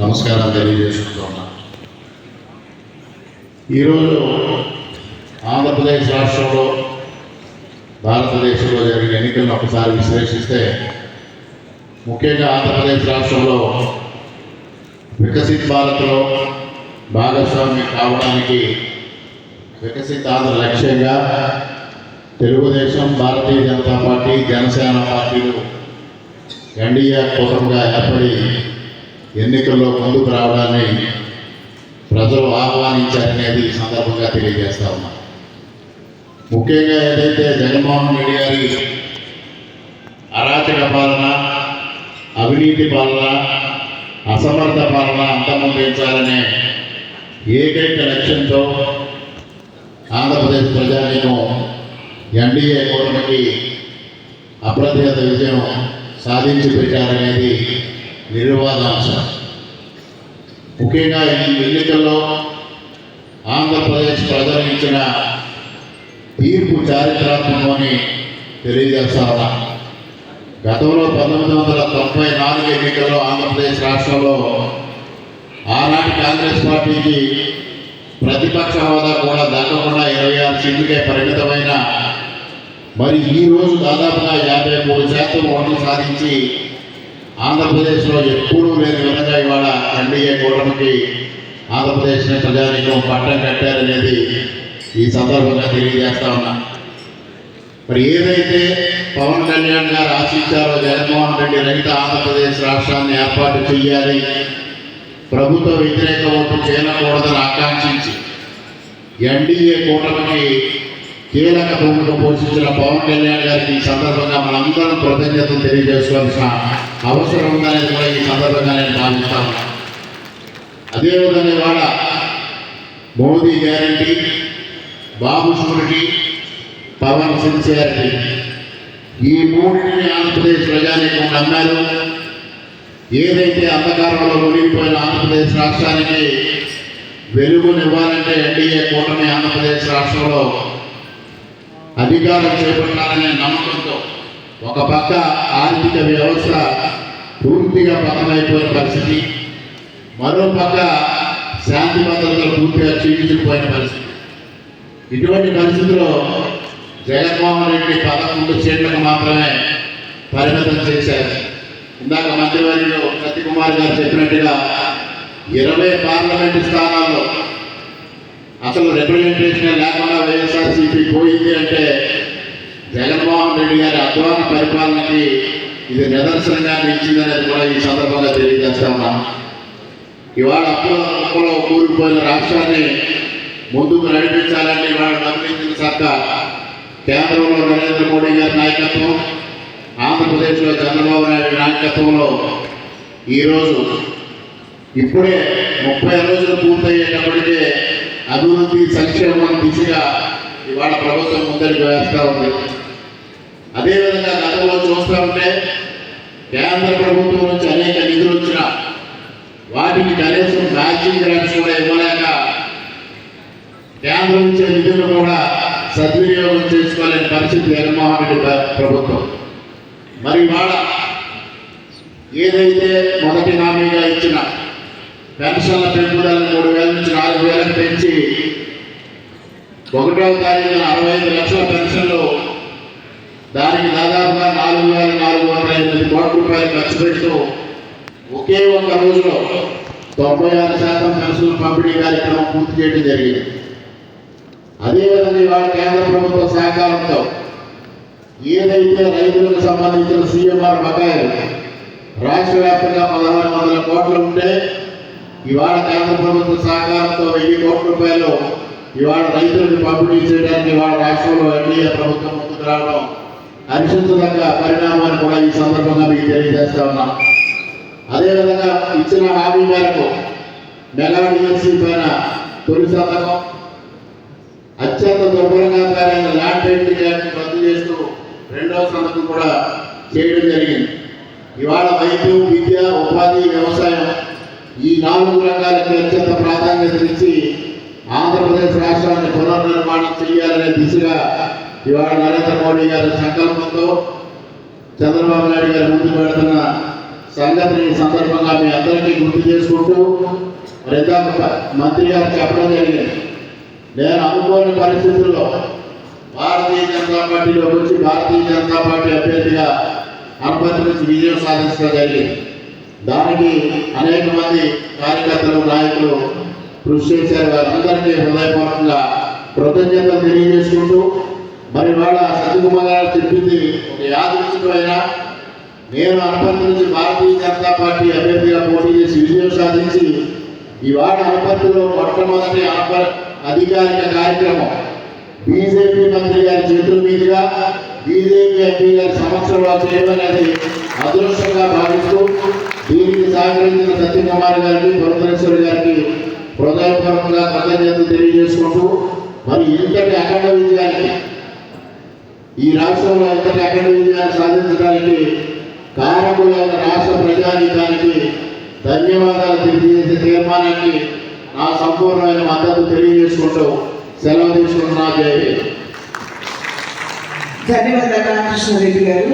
నమస్కారం తెలియజేసుకుంటున్నా. ఈరోజు ఆంధ్రప్రదేశ్ రాష్ట్రంలో భారతదేశంలో జరిగిన ఎన్నికలను ఒకసారి విశ్లేషిస్తే ముఖ్యంగా ఆంధ్రప్రదేశ్ రాష్ట్రంలో వికసిత్ భారత్లో భాగస్వామ్యం కావడానికి వికసిత్ ఆంధ్ర లక్ష్యంగా తెలుగుదేశం భారతీయ జనతా పార్టీ జనసేన పార్టీలు ఎన్డీఏ కోసంగా ఏర్పడి ఎన్నికల్లో ముందుకు రావడాన్ని ప్రజలు ఆహ్వానించారనేది ఈ సందర్భంగా తెలియజేస్తా ఉన్నా. ముఖ్యంగా ఏదైతే జగన్మోహన్ రెడ్డి గారి అరాచక పాలన అవినీతి పాలన అసమర్థ పాలన అంతమొందించాలనే ఏకైక లక్ష్యంతో ఆంధ్రప్రదేశ్ ప్రజానీకం ఎన్డీఏ కూటమికి అప్రతిహత విజయం సాధించి పెట్టారనేది నిర్వాదాంశ ముఖ్యంగా ఈ ఎన్నికల్లో ఆంధ్రప్రదేశ్ ప్రజలు ఇచ్చిన తీర్పు చారిత్రాత్మకమని తెలియజేస్తారా గతంలో పంతొమ్మిది వందల తొంభై నాలుగు ఎన్నికల్లో ఆంధ్రప్రదేశ్ రాష్ట్రంలో ఆనాటి కాంగ్రెస్ పార్టీకి ప్రతిపక్ష హోదా కూడా దక్కకుండా ఇరవై ఆరు సీట్లకే పరిమితమైన మరి ఈ రోజు దాదాపుగా యాభై మూడు శాతం ఓట్లు సాధించి ఆంధ్రప్రదేశ్లో ఎప్పుడూ లేని విధంగా ఇవాళ ఎన్డీఏ కూటమికి ఆంధ్రప్రదేశ్ ప్రజానీకం పట్టం కట్టారనేది ఈ సందర్భంగా తెలియజేస్తా ఉన్నా. మరి ఏదైతే పవన్ కళ్యాణ్ గారు ఆశించారో జగన్మోహన్ రెడ్డి రహిత ఆంధ్రప్రదేశ్ రాష్ట్రాన్ని ఏర్పాటు చేయాలి ప్రభుత్వ వ్యతిరేక ఓటు చేయకూడదని ఆకాంక్షించి ఎన్డీఏ కూటమికి కీలక భూమిక పోషించిన పవన్ కళ్యాణ్ గారికి ఈ సందర్భంగా మనందరం కృతజ్ఞతలు తెలియజేసుకోవాల్సిన అవసరం ఉందనేది కూడా ఈ సందర్భంగా నేను భావిస్తాను. అదేవిధంగా ఇవాళ Modi guarantee Babu surety Pawan sincerity. ఈ మూడింటిని ఆంధ్రప్రదేశ్ ప్రజానీకం నమ్మారు. ఏదైతే అంధకారంలో మునిగిపోయిన ఆంధ్రప్రదేశ్ రాష్ట్రానికి వెలుగునివ్వాలంటే ఎన్డీఏ కూటమి ఆంధ్రప్రదేశ్ రాష్ట్రంలో అధికారం చేపట్టాలనే నమ్మకంతో ఒక పక్క ఆర్థిక వ్యవస్థ పూర్తిగా పతనమైపోయిన పరిస్థితి మరో పక్క శాంతి భద్రతలు పూర్తిగా క్షీణించిపోయిన పరిస్థితి. ఇటువంటి పరిస్థితిలో జగన్మోహన్ రెడ్డి పదకొండు సీట్లకు మాత్రమే పరిమితం చేశారు. ఇందాక మంత్రివర్యులు సత్యకుమార్ గారు చెప్పినట్టుగా ఇరవై పార్లమెంటు స్థానాల్లో అసలు రిప్రజెంటేషన్ లేకుండా వైఎస్ఆర్సీపీ పోయింది అంటే జగన్మోహన్ రెడ్డి గారి అధ్వాన పరిపాలనకి ఇది నిదర్శనంగా నిలిచిందనేది కూడా ఈ సందర్భంగా తెలియజేస్తా ఉన్నాం. ఇవాళ అప్పుల అప్పులో కూలిపోయిన రాష్ట్రాన్ని ముందుకు నడిపించాలని ఇవాళ గమనించిన సర్కార్ కేంద్రంలో నరేంద్ర మోడీ గారి నాయకత్వం ఆంధ్రప్రదేశ్లో చంద్రబాబు నాయుడు నాయకత్వంలో ఈరోజు ఇప్పుడే ముప్పై రోజులు పూర్తయ్యేటప్పుడు సంక్షేమం దిశగా ఇవాళ ప్రభుత్వం ముందరికి వేస్తూ ఉంది. అదేవిధంగా గతంలో చూస్తూ ఉంటే కేంద్ర ప్రభుత్వం నుంచి అనేక నిధులు వచ్చినా వాటికి కనీసం మ్యాచింగ్ గ్రాంట్స్ కూడా ఇవ్వలేక కేంద్రం ఇచ్చే నిధులు కూడా సద్వినియోగం చేసుకోలేని పరిస్థితి జగన్మోహన్ రెడ్డి ప్రభుత్వం. మరి ఇవాళ ఏదైతే మొదటి హామీగా ఇచ్చిన పెన్షన్ల పెంపుదలను మూడు వేల నుంచి నాలుగు వేలకు పెంచి ఒకటో తారీఖున అరవై ఐదు లక్షల పెన్షన్లు. దానికి దాదాపుగా నాలుగు వేల నాలుగు వందల ఎనిమిది కోట్ల రూపాయలు ఖర్చు పెడుతూ ఒకే ఒక్క రోజులో తొంభై ఆరు శాతం పెన్షన్ పంపిణీ కార్యక్రమం పూర్తి చేయడం జరిగింది. అదేవిధంగా ఇవాళ కేంద్ర ప్రభుత్వ సహకారంతో ఏదైతే రైతులకు సంబంధించిన సీఎంఆర్ బకాయిలు రాష్ట్ర వ్యాప్తంగా పదహారు వందల కోట్లు ఉంటే ఇవాళ కేంద్ర ప్రభుత్వ సహకారంతో వెయ్యి కోట్ల రూపాయలు ఇవాళ రైతులకు పంపిణీ చేయడానికి ఇవాళ రాష్ట్రంలో ఎన్డీఏ ప్రభుత్వం ముందుకు రావడం హర్షించదగ్గ పరిణామాన్ని కూడా ఈ సందర్భంగా మీకు తెలియజేస్తా ఉన్నాం. అదేవిధంగా ఇచ్చిన హామీ మేరకు మెగా డిఎస్సీ పైన తొలి సంతకం అత్యంత దుర్భరంగా తయారైన ల్యాండ్ టైటిల్ యాక్ట్ రద్దు చేస్తూ రెండవ సంతకం కూడా చేయడం జరిగింది. ఇవాళ వైద్యం విద్య ఉపాధి వ్యవసాయం ఈ నాలుగు రంగాలకు అత్యంత ప్రాధాన్యత ఇచ్చి ఆంధ్రప్రదేశ్ రాష్ట్రాన్ని పునర్నిర్మాణం చేయాలనే దిశగా ఇవాళ నరేంద్ర మోడీ గారి సంకల్పంతో చంద్రబాబు నాయుడు గారు ముందు పెడుతున్న సంగతిని సందర్భంగా మీ అందరికీ గుర్తు చేసుకుంటూ మరి మంత్రి గారు చెప్పడం జరిగింది. నేను అనుకోని పరిస్థితుల్లో భారతీయ జనతా పార్టీలో వచ్చి భారతీయ జనతా పార్టీ అభ్యర్థిగా అనుమతి నుంచి విజయం సాధించడం జరిగింది. దానికి అనేక మంది కార్యకర్తలు నాయకులు కృషి చేశారు. వారందరికీ హృదయపూర్వకంగా కృతజ్ఞతలు తెలియజేసుకుంటూ మరి వాళ్ళ సత్యకుమార్ గారు చెప్పింది ఒక యాదృష్టమైన నేను అనుపతి నుంచి భారతీయ జనతా పార్టీ అభ్యర్థిగా పోటీ చేసి విజయం సాధించి ఇవాళ అనుపతిలో మొట్టమొదటి అనప అధికారిక కార్యక్రమం బీజేపీ మంత్రి గారి చేతుల మీదుగా బీజేపీ ఎంపీ గారి సమక్షంలో చేయమనేది అదృష్టంగా భావిస్తూ దీనికి సహకరించిన సత్యకుమార్ గారికి పురంధరేశ్వరి గారికి హృదయపూర్వకంగా కృతజ్ఞతలు తెలియజేసుకుంటూ మరి ఇంతటి అఖండ విజయాన్ని ఈ రాష్ట్రంలో ఇంతటి అఖండ విజయాన్ని సాధించడానికి కారకులైన రాష్ట్ర ప్రజానీకానికి ధన్యవాదాలు తెలియజేసే తీర్మానానికి నా సంపూర్ణమైన మద్దతు తెలియజేసుకుంటూ సెలవు తీసుకుంటున్నా. జై ధన్యవాదాలు రామకృష్ణారెడ్డి గారు.